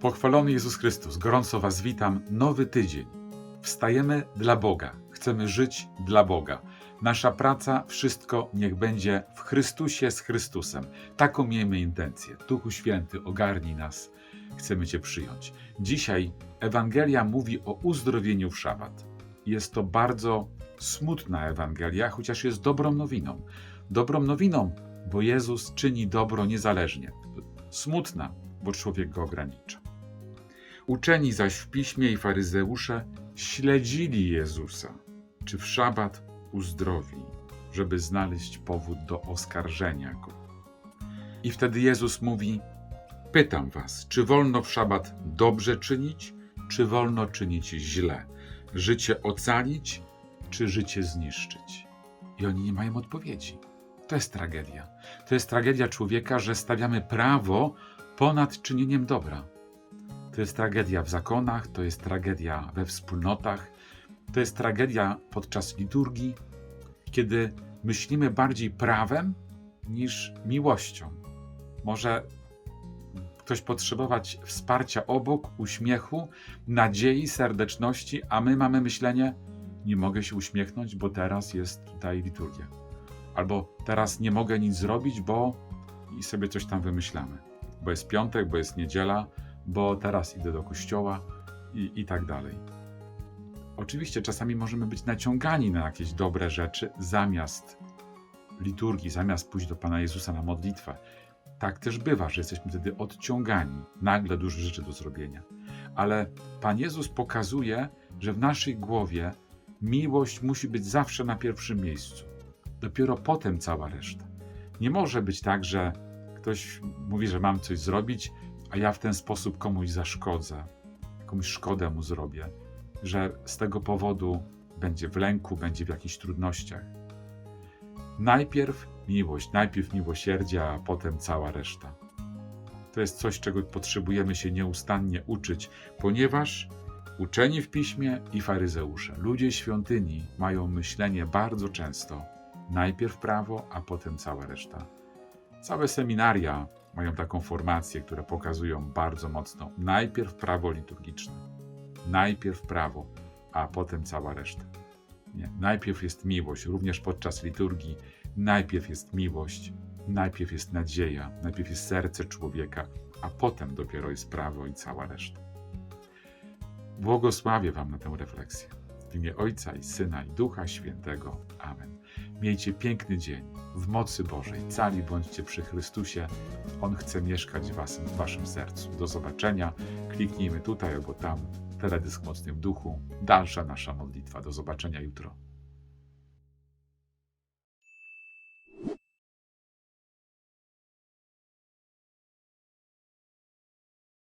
Pochwalony Jezus Chrystus, gorąco Was witam. Nowy tydzień. Wstajemy dla Boga. Chcemy żyć dla Boga. Nasza praca, wszystko niech będzie w Chrystusie z Chrystusem. Taką miejmy intencję. Duchu Święty, ogarnij nas. Chcemy Cię przyjąć. Dzisiaj Ewangelia mówi o uzdrowieniu w szabat. Jest to bardzo smutna Ewangelia, chociaż jest dobrą nowiną. Dobrą nowiną, bo Jezus czyni dobro niezależnie. Smutna, bo człowiek go ogranicza. Uczeni zaś w piśmie i faryzeusze śledzili Jezusa, czy w szabat uzdrowi, żeby znaleźć powód do oskarżenia go. I wtedy Jezus mówi: Pytam was, czy wolno w szabat dobrze czynić, czy wolno czynić źle? Życie ocalić, czy życie zniszczyć? I oni nie mają odpowiedzi. To jest tragedia. To jest tragedia człowieka, że stawiamy prawo ponad czynieniem dobra. To jest tragedia w zakonach, to jest tragedia we wspólnotach, to jest tragedia podczas liturgii, kiedy myślimy bardziej prawem niż miłością. Może ktoś potrzebować wsparcia obok, uśmiechu, nadziei, serdeczności, a my mamy myślenie: nie mogę się uśmiechnąć, bo teraz jest tutaj liturgia. Albo teraz nie mogę nic zrobić, bo i sobie coś tam wymyślamy. Bo jest piątek, bo jest niedziela, bo teraz idę do kościoła i, i tak dalej. Oczywiście czasami możemy być naciągani na jakieś dobre rzeczy zamiast liturgii, zamiast pójść do Pana Jezusa na modlitwę. Tak też bywa, że jesteśmy wtedy odciągani, nagle dużo rzeczy do zrobienia. Ale Pan Jezus pokazuje, że w naszej głowie miłość musi być zawsze na pierwszym miejscu. Dopiero potem cała reszta. Nie może być tak, że ktoś mówi, że mam coś zrobić, a ja w ten sposób komuś zaszkodzę, komuś szkodę mu zrobię, że z tego powodu będzie w lęku, będzie w jakichś trudnościach. Najpierw miłość, najpierw miłosierdzie, a potem cała reszta. To jest coś, czego potrzebujemy się nieustannie uczyć, ponieważ uczeni w piśmie i faryzeusze, ludzie świątyni, mają myślenie bardzo często najpierw prawo, a potem cała reszta. Całe seminaria mają taką formację, które pokazują bardzo mocno najpierw prawo liturgiczne, najpierw prawo, a potem cała reszta. Nie. Najpierw jest miłość, również podczas liturgii. Najpierw jest miłość, najpierw jest nadzieja, najpierw jest serce człowieka, a potem dopiero jest prawo i cała reszta. Błogosławię Wam na tę refleksję. W imię Ojca i Syna i Ducha Świętego. Amen. Miejcie piękny dzień w mocy Bożej. Cali bądźcie przy Chrystusie. On chce mieszkać w, was, w Waszym sercu. Do zobaczenia. Kliknijmy tutaj albo tam. Teledysk mocny w duchu. Dalsza nasza modlitwa. Do zobaczenia jutro.